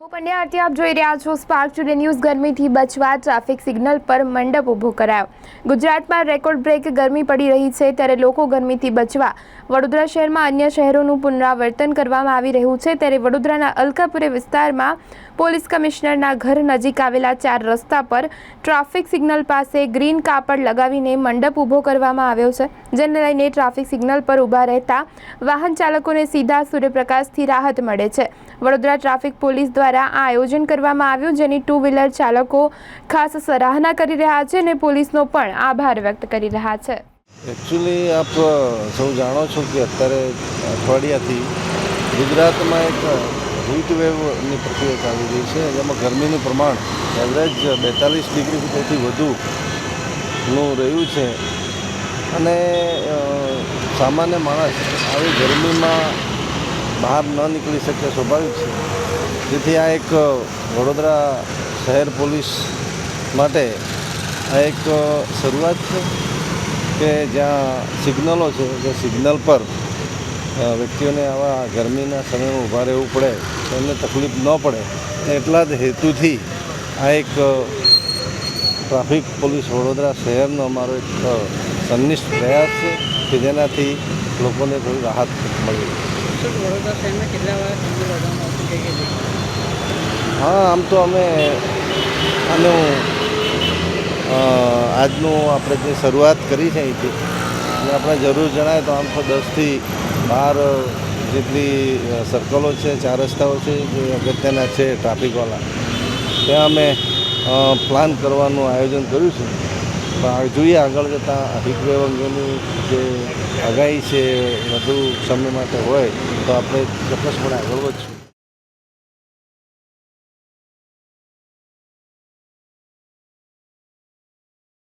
હું પંડ્યા આરતી આપ જોઈ રહ્યા છો. સ્પાર્ક ટુડે ન્યૂઝ ગરમીથી બચવા ટ્રાફિક સિગ્નલ પર મંડપ ઊભો કરાયો. ગુજરાતમાં રેકોર્ડ બ્રેક ગરમી પડી રહી છે ત્યારે લોકો ગરમીથી બચવા. વડોદરા શહેરમાં અન્ય શહેરોનું પુનરાવર્તન કરવામાં આવી રહ્યું છે ત્યારે વડોદરાના અલકાપુરે વિસ્તારમાં પોલીસ કમિશનરના ઘર નજીક આવેલા ચાર રસ્તા પર ટ્રાફિક સિગ્નલ પાસે ગ્રીન કાપડ લગાવીને મંડપ ઊભો કરવામાં આવ્યો છે, જેને લઈને ટ્રાફિક સિગ્નલ પર ઊભા રહેતા વાહન ચાલકોને સીધા સૂર્યપ્રકાશથી રાહત મળે છે. વડોદરા ટ્રાફિક પોલીસ દ્વારા આ આયોજન કરવામાં આવ્યું, જેની ટુ વ્હીલર ચાલકો ખાસ સરાહના કરી રહ્યા છે અને પોલીસનો પણ આભાર વ્યક્ત કરી રહ્યા છે. એકચ્યુઅલી આપ સૌ જાણો છો કે અત્યારે અઠવાડિયાથી ગુજરાતમાં એક હીટ વેવની પ્રક્રિયા ચાલી રહી છે. જેમાં ગરમીનું પ્રમાણ એવરેજ બેતાલીસ ડિગ્રી તેથી વધુનું રહ્યું છે. અને સામાન્ય માણસ આવી ગરમીમાં બહાર ન નીકળી શકે, સ્વાભાવિક છે. જેથી આ એક વડોદરા શહેર પોલીસ માટે આ એક શરૂઆત છે કે જ્યાં સિગ્નલો છે, જે સિગ્નલ પર વ્યક્તિઓને આવા ગરમીના સમયમાં ઊભા રહેવું પડે એમને તકલીફ ન પડે, એટલા જ હેતુથી આ એક ટ્રાફિક પોલીસ વડોદરા શહેરનો અમારો એક સંનિષ્ઠ પ્રયાસ છે કે જેનાથી લોકોને થોડી રાહત મળી હા, આમ તો અમે, આનું આજનું આપણે જે શરૂઆત કરી છે અહીંથી અને આપણે જરૂર જણાય તો આમ તો દસથી બાર જેટલી સર્કલો છે, ચાર રસ્તાઓ છે જે અગત્યના છે ટ્રાફિકવાળા ત્યાં અમે પ્લાન કરવાનું આયોજન કર્યું છે. પણ જોઈએ આગળ જતાં હીટવેવ અંગેની જે આગાહી છે વધુ સમય માટે હોય તો આપણે ચોક્કસપણે આગળ વધશું.